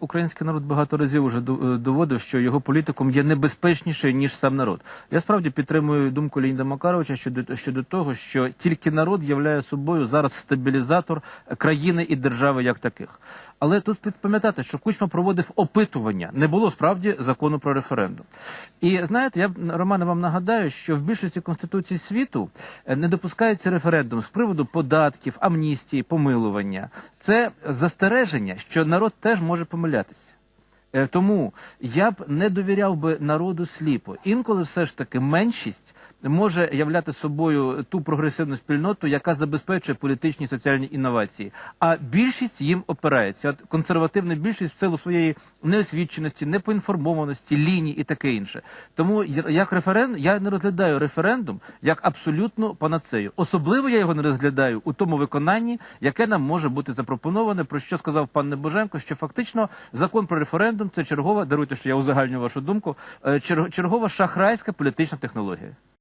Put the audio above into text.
Український народ багато разів ду- е, доводив, що його політиком є небезпечніше ніж сам народ. Я справді підтримую думку Леоніда Макаровича щодо щодо того, що тільки народ являє собою зараз стабілізатор країни і держави як таких. Але тут слід пам'ятати, що Кучма проводив опитування. Не було справді закону про референдум. І знаєте, я Романе вам нагадаю, що в більшості конституцій світу е, не допускається референдум з приводу податків, амністії, помилування. Це застереження, що народ теж може помилятися. Е, Тому я б не довіряв би народу сліпо. Інколи все ж таки меншість може являти собою ту прогресивну спільноту, яка забезпечує політичні і соціальні інновації. А більшість їм опирається. От консервативна більшість в силу своєї неосвіченості, непоінформованості, лінії і таке інше. Тому як референдум, я не розглядаю референдум як абсолютну панацею. Особливо я його не розглядаю у тому виконанні, яке нам може бути запропоноване, про що сказав пан Небоженко, що фактично закон про референдум це чергова, даруйте, що я узагальню вашу думку, е, чергова шахрайська політична технологія.